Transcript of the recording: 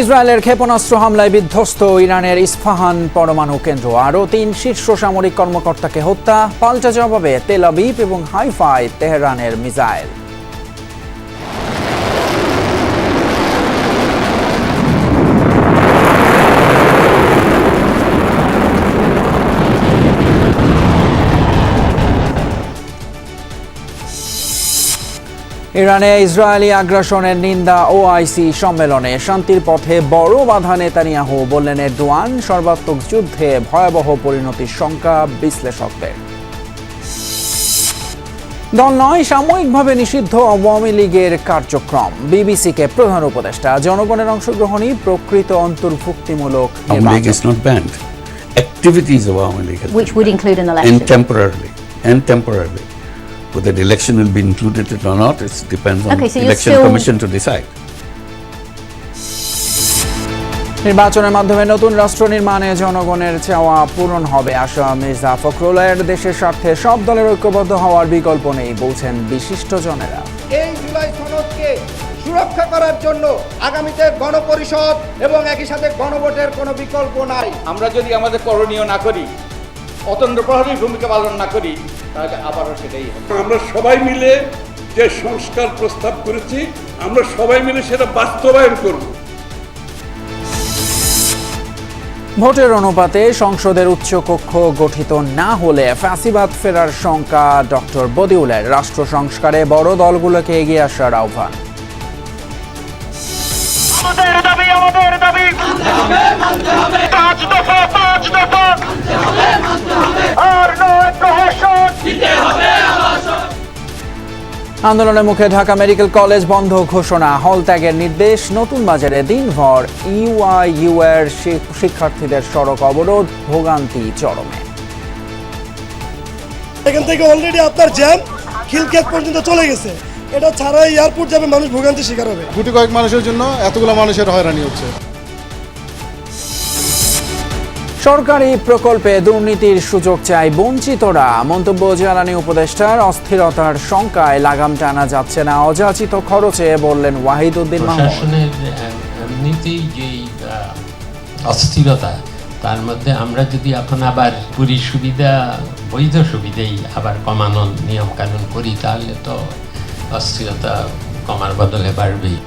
ইসরায়েলের ক্ষেপণাস্ত্র হামলায় বিধ্বস্ত ইরানের ইস্ফাহান পরমাণু কেন্দ্র। আরও তিন শীর্ষ সামরিক কর্মকর্তাকে হত্যা, পাল্টা জবাবে তেল আবিব এবং হাইফাই তেহরানের মিসাইল। ইরানে ইসরায়েলি আগ্রাসনের নিন্দা ওআইসি সম্মেলনে শান্তির পথে বড় বাধা নেতানিয়াহু বললেন এরদোয়ান সর্বাত্মক যুদ্ধে ভয়াবহ পরিণতির শঙ্কা বিশ্লেষকদের দল নয় সাময়িকভাবে নিষিদ্ধ আওয়ামী লীগের কার্যক্রম বিবিসিকে প্রধান উপদেষ্টা জনগণের অংশগ্রহণই প্রকৃত অন্তর্ভুক্তিমূলক. Activities of Which would include an election. And temporarily, and temporarily. Whether the election will be included or not, it depends on Okay, so the election still- commission to decide. নির্বাচনের মাধ্যমে নতুন রাষ্ট্র নির্মাণে জনগণের চাওয়া পূরণ হবে আশা মির্জা ফখরুলের দেশের স্বার্থে। সব দলের ঐক্যবদ্ধ হওয়ার বিকল্প নেই বলছেন বিশিষ্টজনেরা এই জুলাই সনদকে সুরক্ষা করার জন্য আগামীতে গণপরিষদ এবং একই সাথে গণভোটের কোনো বিকল্প নাই। আমরা যদি আমাদের করণীয় না করি অতন্ত্র প্রহরী ভূমিকা পালন না করি তাহলে আবারও সেটাই আমরা সবাই মিলে যে সংস্কার প্রস্তাব করেছি আমরা সবাই মিলে সেটা বাস্তবায়ন করব। ভোটের অনুপাতে সংসদের উচ্চকক্ষ গঠিত না হলে ফ্যাসিবাদ ফেরার শঙ্কা ডক্টর বদিউলের। রাষ্ট্র সংস্কারে বড় দলগুলোকে এগিয়ে আসার আহ্বান। আন্দোলনের মুখে ঢাকা মেডিকেল কলেজ বন্ধ ঘোষণা। হল ত্যাগের নির্দেশ নতুন বাজারে দিনভর ইউআইইউ এর শিক্ষার্থীদের সড়ক অবরোধ ভোগান্তি চরমে। এখান থেকে অলরেডি আপনার জ্যাম খিলক্ষেত পর্যন্ত চলে গেছে। এটা ছাড়াই এয়ারপোর্ট যাবে মানুষ ভোগান্তি শিকার হবে। গুটি কয়েক মানুষের জন্য এতগুলো মানুষের হয়রানি হচ্ছে। সরকারি প্রকল্পে দুর্নীতির সুযোগ চায় বঞ্চিতরা। মন্তব্য জ্বালানি উপদেষ্টার। অস্থিরতার শঙ্কায় লাগাম টানা যাচ্ছে না। অযাচিত খরচে বললেন ওয়াহিদ উদ্দিন অস্থিরতা, তার মধ্যে আমরা যদি এখন আবার পুরী সুবিধা, বৈধ সুবিধাই আবার কমানোর নিয়ম কানুন করি, তাহলে তো অস্থিরতা কমার বদলে বাড়বেই।